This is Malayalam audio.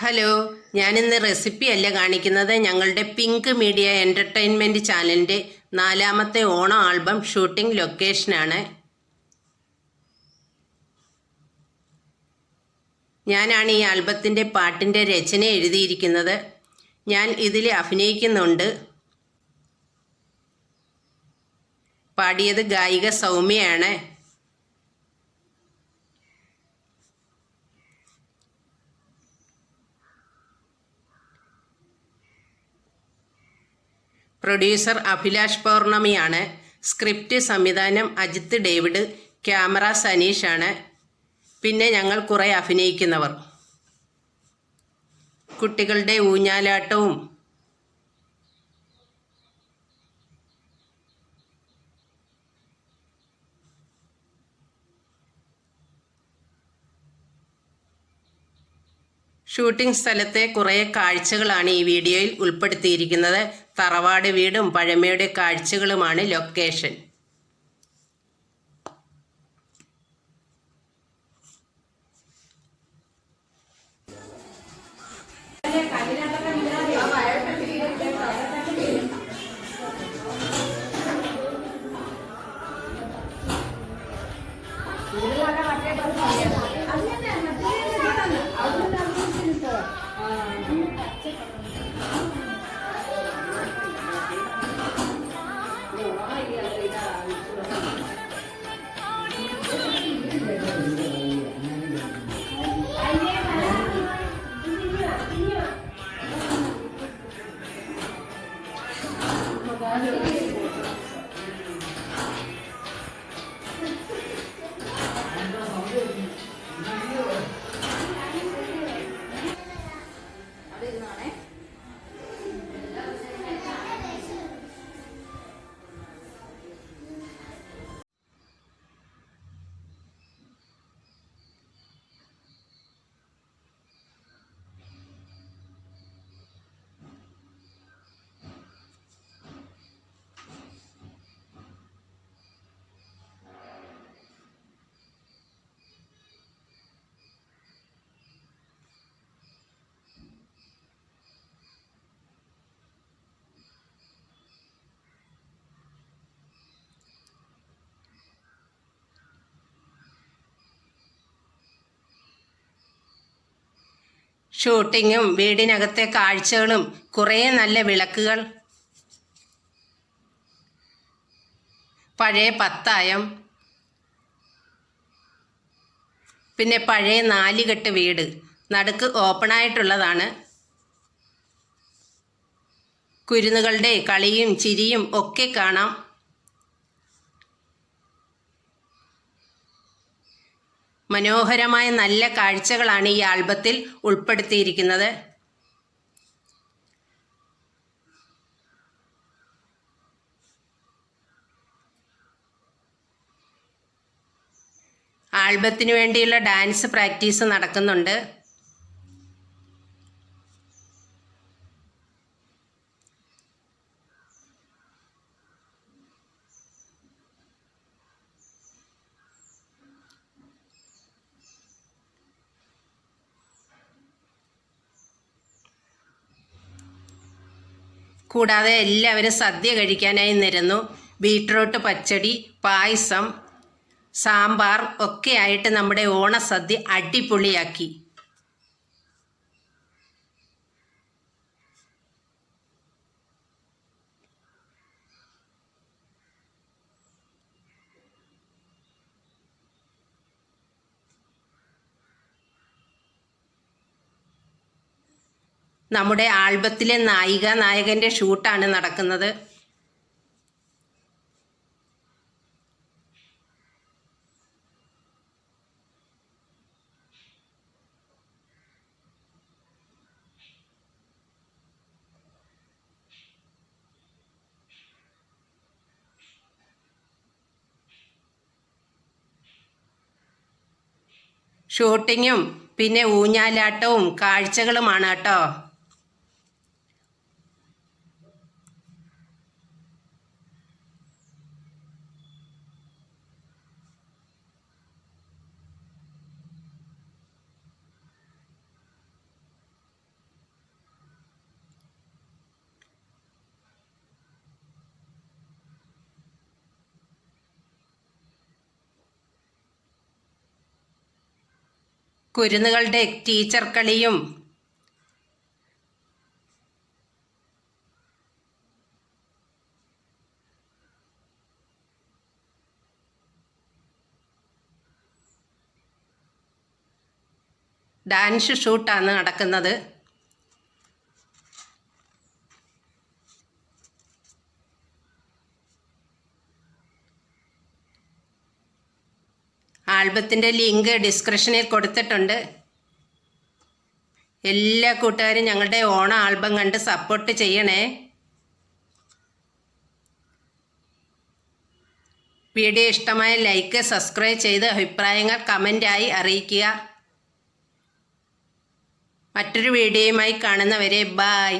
ഹലോ ഞാനിന്ന് റെസിപ്പി അല്ല കാണിക്കുന്നത്. ഞങ്ങളുടെ പിങ്ക് മീഡിയ എന്റർടൈൻമെന്റ് ചാനലിന്റെ നാലാമത്തെ ഓണം ആൽബം ഷൂട്ടിംഗ് ലൊക്കേഷനാണ് ഞാനാണ് ഈ ആൽബത്തിന്റെ പാട്ടിന്റെ രചന എഴുതിയിരിക്കുന്നത്. ഞാൻ ഇതിൽ അഭിനയിക്കുന്നുണ്ട്. പാടിയത് ഗായിക സൗമ്യയാണ്. പ്രൊഡ്യൂസർ അഭിലാഷ് പൗർണമിയാണ്. സ്ക്രിപ്റ്റ് സംവിധാനം അജിത്ത് ഡേവിഡ് ക്യാമറ സനീഷാണ്. പിന്നെ ഞങ്ങൾ കുറേ അഭിനയിക്കുന്നവർ. കുട്ടികളുടെ ഊഞ്ഞാലാട്ടവും. ഷൂട്ടിംഗ് സ്ഥലത്തെ കുറേ കാഴ്ചകളാണ് ഈ വീഡിയോയിൽ ഉൾപ്പെടുത്തിയിരിക്കുന്നത്. തറവാട് വീടും പഴമയുടെ കാഴ്ചകളുമാണ് ലൊക്കേഷൻ ഷൂട്ടിങ്ങും വീടിനകത്തെ കാഴ്ചകളും കുറേ നല്ല വിളക്കുകൾ. പഴയ പത്തായം. പിന്നെ പഴയ നാലുകെട്ട് വീട്. നടുക്ക് ഓപ്പണായിട്ടുള്ളതാണ്. കുരുന്നുകളുടെ കളിയും ചിരിയും ഒക്കെ കാണാം. മനോഹരമായ നല്ല കാഴ്ചകളാണ് ഈ ആൽബത്തിൽ ഉൾപ്പെടുത്തിയിരിക്കുന്നത്. ആൽബത്തിന് വേണ്ടിയുള്ള ഡാൻസ് പ്രാക്ടീസ് നടക്കുന്നുണ്ട്. കൂടാതെ എല്ലാവരും സദ്യ കഴിക്കാനായി നിരന്നു. ബീട്രൂട്ട് പച്ചടി പായസം സാമ്പാർ ഒക്കെ ആയിട്ട് നമ്മുടെ ഓണസദ്യ അടിപൊളിയാക്കി. നമ്മുടെ ആൽബത്തിലെ നായിക നായകന്റെ ഷൂട്ടാണ് നടക്കുന്നത്. ഷൂട്ടിങ്ങും പിന്നെ ഊഞ്ഞാലാട്ടവും കാഴ്ചകളുമാണ് കേട്ടോ. കുരുന്നുകളുടെ ടീച്ചർ കളിയും ഡാൻസ് ഷൂട്ടാണ് നടക്കുന്നത്. ആൽബത്തിന്റെ ലിങ്ക് ഡിസ്ക്രിപ്ഷനിൽ കൊടുത്തിട്ടുണ്ട്. എല്ലാ കൂട്ടുകാരും ഞങ്ങളുടെ ഓണ ആൽബം കണ്ട് സപ്പോർട്ട് ചെയ്യണേ. വീഡിയോ ഇഷ്ടമായ ലൈക്ക് സബ്സ്ക്രൈബ് ചെയ്ത് അഭിപ്രായങ്ങൾ കമന്റായി അറിയിക്കുക. മറ്റൊരു വീഡിയോയുമായി കാണുന്നവരെ ബായ്